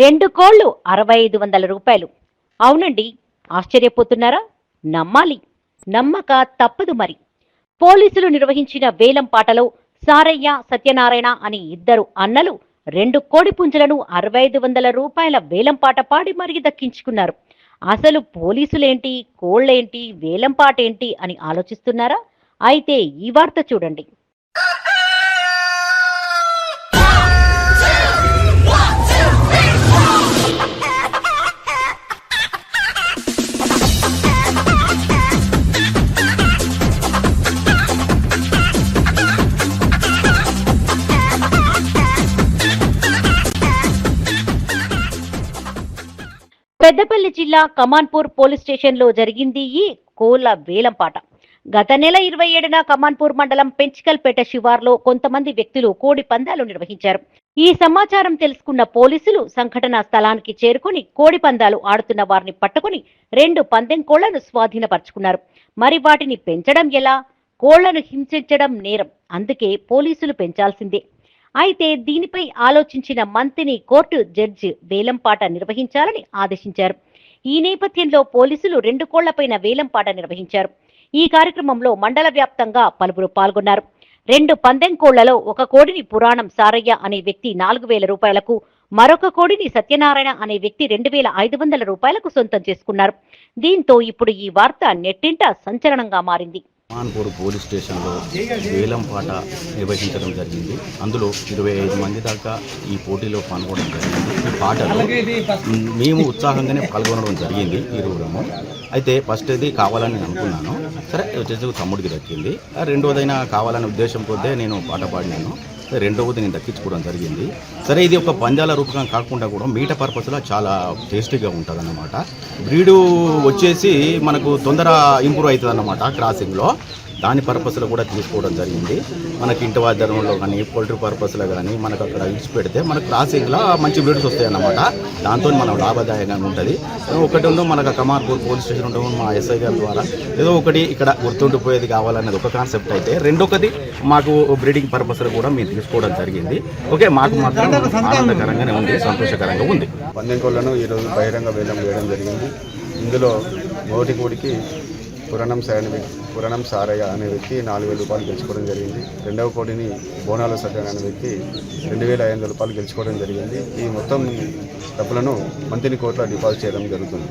రెండు కోళ్ళు అరవై ఐదు వందల రూపాయలు. అవునండి ఆశ్చర్యపోతున్నారా? నమ్మాలి. నమ్మక తప్పదు మరి. పోలీసులు నిర్వహించిన వేలం పాటలో సారయ్య సత్యనారాయణ అని ఇద్దరు అన్నలు రెండు కోడి పుంజలను అరవై ఐదు వందల రూపాయల వేలం పాట పాడి మరీ దక్కించుకున్నారు. అసలు పోలీసులేంటి కోళ్ళేంటి వేలం పాట ఏంటి అని ఆలోచిస్తున్నారా? అయితే ఈ వార్త చూడండి. పెద్దపల్లి జిల్లా కమాన్పూర్ పోలీస్ స్టేషన్లో జరిగింది ఈ కోల వేలంపాట. గత నెల ఇరవై ఏడున కమాన్పూర్ మండలం పెంచికల్పేట శివార్లో కొంతమంది వ్యక్తులు కోడి పందాలు నిర్వహించారు. ఈ సమాచారం తెలుసుకున్న పోలీసులు సంఘటనా స్థలానికి చేరుకుని కోడి పందాలు ఆడుతున్న వారిని పట్టుకుని రెండు పందెం కోళ్ళను స్వాధీనపరుచుకున్నారు. మరి వాటిని పెంచడం ఎలా? కోళ్ళను హింసించడం నేరం. అందుకే పోలీసులు పెంచాల్సిందే. అయితే దీనిపై ఆలోచించిన మంత్రిని కోర్టు జడ్జి వేలంపాట నిర్వహించాలని ఆదేశించారు. ఈ నేపథ్యంలో పోలీసులు రెండు కోళ్ళపైన వేలంపాట నిర్వహించారు. ఈ కార్యక్రమంలో మండల వ్యాప్తంగా పలువురు పాల్గొన్నారు. రెండు పందెం కోళ్ళలో ఒక కోడిని పురాణం సారయ్య అనే వ్యక్తి నాలుగు వేల రూపాయలకు మరొక కోడిని సత్యనారాయణ అనే వ్యక్తి రెండు వేల ఐదు వందల రూపాయలకు సొంతం చేసుకున్నారు. దీంతో ఇప్పుడు ఈ వార్త నెట్టింట సంచలనంగా మారింది. మాన్పూర్ పోలీస్ స్టేషన్లో వేలం పాట నిర్వహించడం జరిగింది. అందులో ఇరవై ఐదు మంది దాకా ఈ పోటీలో పాల్గొనడం జరిగింది. ఈ పాటలో మేము ఉత్సాహంగానే పాల్గొనడం జరిగింది ఇరువురము అయితే ఫస్ట్ ఇది కావాలని నేను అనుకున్నాను. సరే వచ్చేసి తమ్ముడికి దక్కింది. రెండోదైనా కావాలనే ఉద్దేశం కొద్దే నేను పాట పాడినాను. రెండవది నేను దక్కించుకోవడం జరిగింది. సరే ఇది ఒక పంజాల రూపకం కాకుండా కూడా మీట పర్పస్లో చాలా టేస్టీగా ఉంటుంది అన్నమాట బ్రీడు వచ్చేసి మనకు తొందర ఇంప్రూవ్ అవుతుంది అన్నమాట క్రాసింగ్లో. దాని పర్పస్లో కూడా తీసుకోవడం జరిగింది. మనకి ఇంటి వాద్యంలో కానీ పోల్ట్రీ పర్పస్లో కానీ మనకు అక్కడ ఇచ్చి పెడితే మనకు క్రాసింగ్లో మంచి బ్రీడ్స్ వస్తాయి అన్నమాట దాంతో మనం లాభదాయకంగా ఉంటుంది. ఒకటి ఉందో మనకు కమార్పూర్ పోలీస్ స్టేషన్ ఉండడం మా ఎస్ఐ గారి ద్వారా ఏదో ఒకటి ఇక్కడ గుర్తుండిపోయేది కావాలన్నది ఒక కాన్సెప్ట్ అయితే రెండొకటి మాకు బ్రీడింగ్ పర్పస్లో కూడా మేము తీసుకోవడం జరిగింది. ఓకే మాకు మాత్రం ఆనందకరంగానే ఉంది సంతోషకరంగా ఉంది. పందెం ఈరోజు బహిరంగ వేలం వేయడం జరిగింది. ఇందులో మోటి కోడికి పురాణం సాయని పురాణం సారయ్య అనే వ్యక్తి నాలుగు వేల రూపాయలు గెలుచుకోవడం జరిగింది. రెండవ కోడిని బోనాల సత్యం అనే వ్యక్తి రెండు వేల ఐదు వందల రూపాయలు గెలుచుకోవడం జరిగింది. ఈ మొత్తం డబ్బులను మంత్రిని కోట్ల డిపాజిట్ చేయడం జరుగుతుంది.